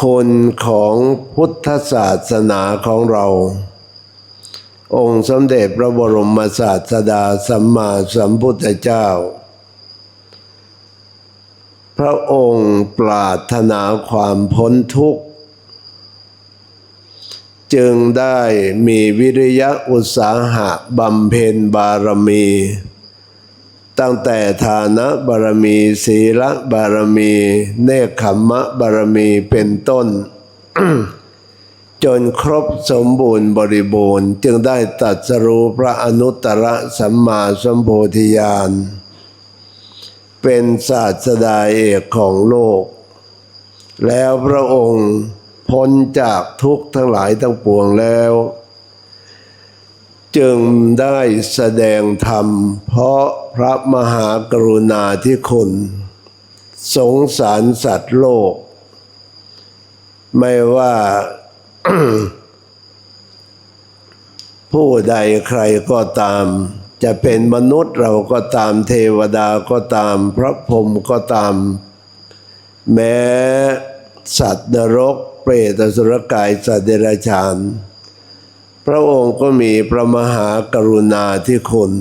คนของพุทธศาสนาของเรา องค์สมเด็จพระบรมศาสดาสัมมาสัมพุทธเจ้า พระองค์ปรารถนาความพ้นทุกข์ จึงได้มีวิริยะอุตสาหะบำเพ็ญบารมี ตั้งแต่ฐานะบารมี ศีลบารมี เนคขมมะบารมีเป็นต้น จนครบสมบูรณ์บริบูรณ์ จึงได้ตัดสรู้พระอนุตตรสัมมาสัมโพธิญาณเป็นศาสดาเอกของโลก แล้วพระองค์พ้นจากทุกข์ทั้งหลายทั้งปวงแล้ว จึงได้แสดงธรรม เพราะพระมหากรุณาธิคุณ สงสารสัตว์โลก ไม่ว่าผู้ใดใครก็ตาม จะเป็นมนุษย์เราก็ตามเทวดาก็ตาม พระพรหมก็ตาม แม้สัตว์นรก เปรตสุรกายสัตว์เดรัจฉาน พระองค์ก็มีพระมหากรุณาธิคุณ